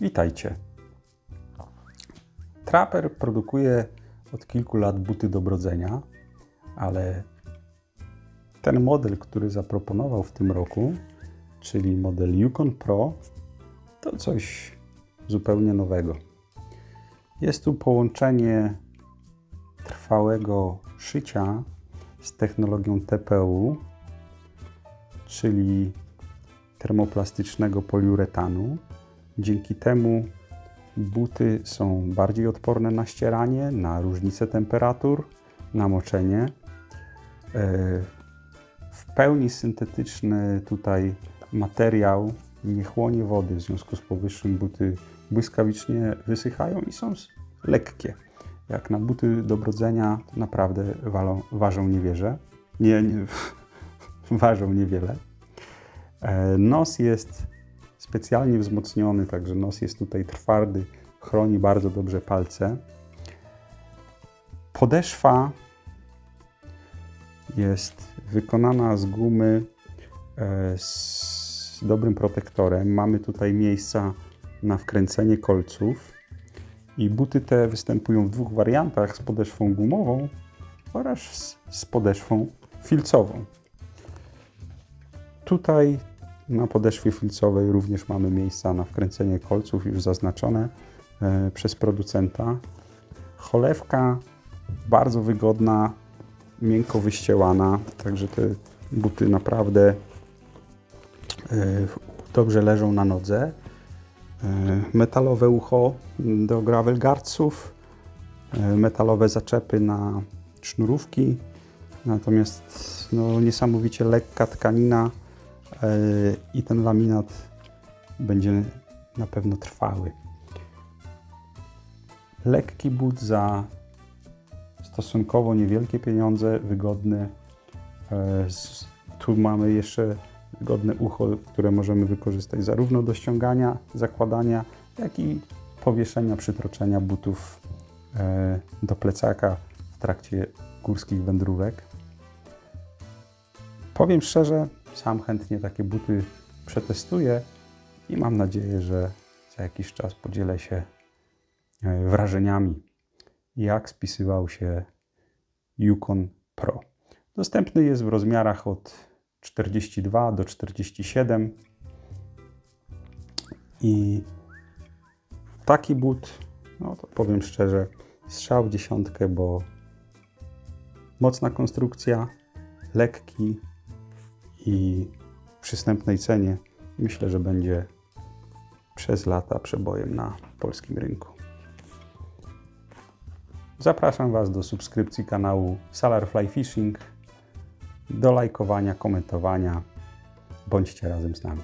Witajcie. Trapper produkuje od kilku lat buty do brodzenia, ale ten model, który zaproponował w tym roku, czyli model Yukon Pro, to coś zupełnie nowego. Jest tu połączenie trwałego szycia z technologią TPU, czyli termoplastycznego poliuretanu. Dzięki temu buty są bardziej odporne na ścieranie, na różnice temperatur, na moczenie. E, W pełni syntetyczny tutaj materiał nie chłonie wody, w związku z powyższym buty błyskawicznie wysychają i są lekkie. Jak na buty do brodzenia, to naprawdę walą, ważą. Nie, nie, ważą niewiele. E, Nos jest specjalnie wzmocniony, także nos jest tutaj twardy, chroni bardzo dobrze palce. Podeszwa jest wykonana z gumy e, z dobrym protektorem. Mamy tutaj miejsca na wkręcenie kolców. I buty te występują w dwóch wariantach: z podeszwą gumową oraz z, z podeszwą filcową. Tutaj na podeszwie filcowej również mamy miejsca na wkręcenie kolców już zaznaczone e, przez producenta. Cholewka bardzo wygodna, miękko wyścielana, także te buty naprawdę e, dobrze leżą na nodze. E, Metalowe ucho do gravel guardsów, metalowe zaczepy na sznurówki, natomiast no, niesamowicie lekka tkanina i ten laminat będzie na pewno trwały. Lekki but za stosunkowo niewielkie pieniądze, wygodny. E, Tu mamy jeszcze wygodne ucho, które możemy wykorzystać zarówno do ściągania, zakładania, jak i powieszenia, przytroczenia butów e, do plecaka w trakcie górskich wędrówek. Powiem szczerze, sam chętnie takie buty przetestuję i mam nadzieję, że za jakiś czas podzielę się e, wrażeniami, jak spisywał się Yukon Pro. Dostępny jest w rozmiarach od 42 do 47 i taki but, no to powiem szczerze, strzał dziesiątkę, bo mocna konstrukcja, lekki i przystępnej cenie myślę, że będzie przez lata przebojem na polskim rynku. Zapraszam Was do subskrypcji kanału Salar Fly Fishing, do lajkowania, komentowania. Bądźcie razem z nami.